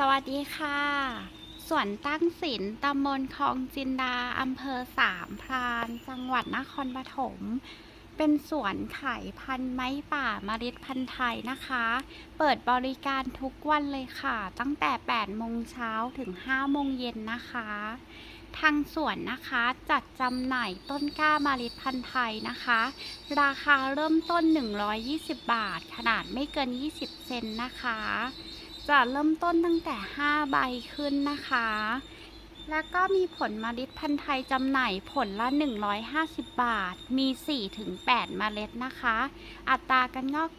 สวัสดีค่ะ สวนตั้งศิลตำบลคลองจินดา อำเภอสามพรานจังหวัดนครปฐม เป็นสวนขายพันธุ์ไม้ป่าเมล็ดพันธุ์ไทยนะคะ เปิดบริการทุกวันเลยค่ะ ตั้งแต่ 8 โมงเช้าถึง 5 โมงเย็นนะคะ ทางสวนนะคะจัดจำหน่ายต้นกล้าเมล็ดพันธุ์ไทยนะคะ ราคาเริ่มต้น 120 บาท ขนาดไม่เกิน 20 เซนนะคะ จะเริ่มต้นตั้งแต่ 5 ใบขึ้นนะคะ แล้วก็มีผลเมล็ดพันธุ์ไทยจำหน่ายผลละ 150 บาท มี 4-8 เมล็ดนะคะ อัตราการงอก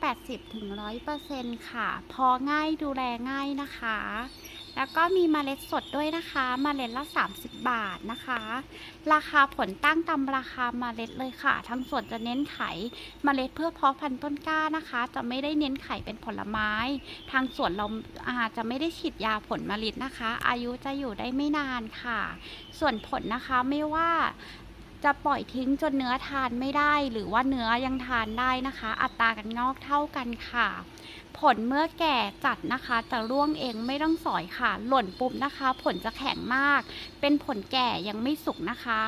80-100%ค่ะ พอง่ายดูแลง่ายนะคะ แล้วก็มีเมล็ดสดด้วยนะคะเมล็ดละ 30 บาทนะคะ ราคาผลตั้งตามราคาเมล็ดเลยค่ะทั้งสวนจะเน้นขายเมล็ดเพื่อเพาะพันธุ์ต้นกล้านะคะ จะไม่ได้เน้นขายเป็นผลไม้ ทางสวนเราอาจจะไม่ได้ฉีดยาผลเมล็ดนะคะ อายุจะอยู่ได้ไม่นานค่ะ ส่วนผลนะคะไม่ว่า จะปล่อยทิ้งจนเนื้อทานไม่ได้ หรือว่าเนื้อยังทานได้นะคะ อัตราการงอกเท่ากันค่ะ ผลเมื่อแก่จัดนะคะจะร่วงเองไม่ต้องสอยค่ะ หล่นปุ๊บนะคะ ผลจะแข็งมาก เป็นผลแก่ยังไม่สุกนะคะ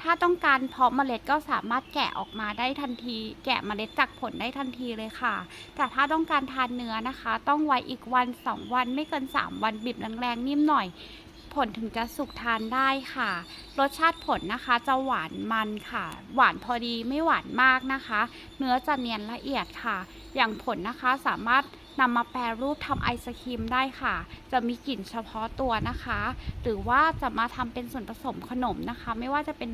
ถ้าต้องการเพาะเมล็ดก็สามารถแกะออกมาได้ทันที แกะเมล็ดจากผลได้ทันทีเลยค่ะ แต่ถ้าต้องการทานเนื้อนะคะ ต้องไว้อีกวันสองวันไม่เกิน 3 วันบีบแรงๆนิ่มหน่อย ผลถึงจะสุกทานได้ค่ะ รสชาติผลนะคะจะหวานมันค่ะ หวานพอดีไม่หวานมากนะคะ เนื้อจะเนียนละเอียดค่ะ อย่างผลนะคะสามารถ นำมาแปรรูปทำไอศครีมได้ค่ะ จะมีกลิ่นเฉพาะตัวนะคะ หรือว่าจะมาทำเป็นส่วนผสมขนมนะคะ ไม่ว่าจะเป็น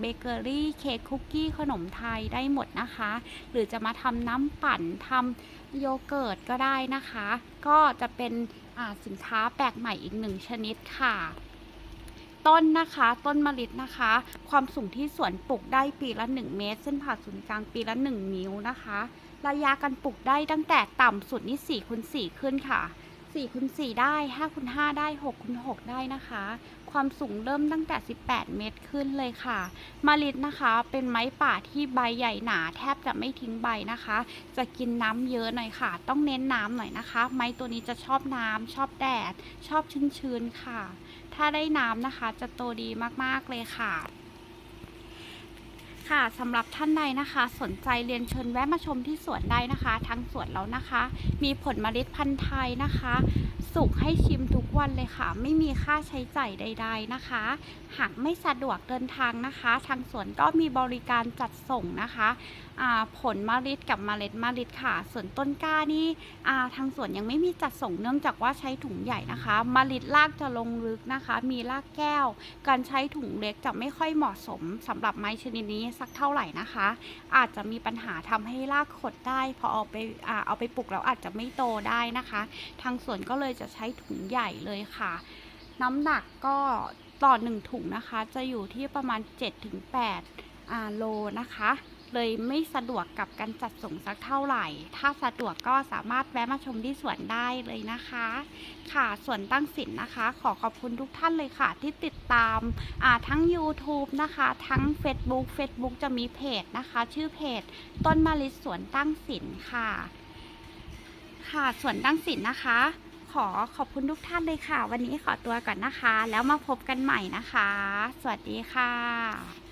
เบเกอรี่เค้กคุกกี้ขนมไทยได้หมดนะคะ หรือจะมาทำน้ำปั่นทำโยเกิร์ตก็ได้นะคะ ก็จะเป็นสินค้าแปลกใหม่อีกหนึ่งชนิดค่ะ ต้นนะคะ ต้นมะลินะคะ ความสูงที่สวนปลูกได้ปีละ 1 เมตร เส้นผ่าศูนย์กลางปีละ 1 นิ้วนะคะ ระยะการปลูกได้ตั้งแต่ต่ำสุดนี่4คูณ4ขึ้นค่ะ4คูณ4ได้5คูณ5ได้6คูณ6ได้นะคะ ความสูงเริ่มตั้งแต่ 18 เมตรขึ้นเลยค่ะมะลิดนะคะ เป็นไม้ป่าที่ใบใหญ่หนา แทบจะไม่ทิ้งใบนะคะ จะกินน้ำเยอะหน่อยค่ะ ต้องเน้นน้ำหน่อยนะคะ ไม้ตัวนี้จะชอบน้ำชอบแดด ชอบชื้นๆค่ะ ถ้าได้น้ำนะคะจะโตดีมากๆเลยค่ะ ค่ะสำหรับท่านใดนะคะ สนใจเรียนเชิญแวะมาชมที่สวนได้นะคะ ทั้งสวนแล้วนะคะ มีผลเมล็ดพันธุ์ไทยนะคะ สุกให้ชิมทุกวันเลยค่ะ ไม่มีค่าใช้จ่ายใด ๆนะคะ หากไม่สะดวกเดินทางนะคะ ทางสวนก็มีบริการจัดส่งนะคะ ผลเมล็ดกับเมล็ดเมล็ดค่ะ ส่วนต้นกล้านี่ทางสวนยังไม่มีจัดส่งเนื่องจากว่าใช้ถุงใหญ่นะคะเมล็ดรากจะลงลึกนะคะ มีรากแก้ว การใช้ถุงเล็กจะไม่ค่อยเหมาะสมสำหรับไม้ชนิดนี้สักเท่าไหร่นะคะ อาจจะมีปัญหาทำให้รากขดได้พอเอาไปอาเอาไปปลูกแล้วอาจจะไม่โตได้นะคะ ทางสวนก็เลยจะใช้ถุงใหญ่เลยค่ะ น้ำหนักก็ต่อหนึ่งถุงนะคะ จะอยู่ที่ประมาณ 7-8อ่าโลนะคะ เลยไม่สะดวกกับการจัดส่งสักเท่าไหร่ ถ้าสะดวกก็สามารถแวะมาชมที่สวนได้เลยนะคะ ค่ะสวนตั้งสินนะคะ ขอขอบคุณทุกท่านเลยค่ะ ที่ติดตามทั้ง YouTube นะคะ ทั้ง Facebook Facebook จะมีเพจนะคะ ชื่อเพจ ต้นมะลิสวนตั้งสินค่ะ ค่ะสวนตั้งสินนะคะขอขอบคุณทุกท่านเลยค่ะ วันนี้ขอตัวก่อนนะคะ แล้วมาพบกันใหม่นะคะ สวัสดีค่ะ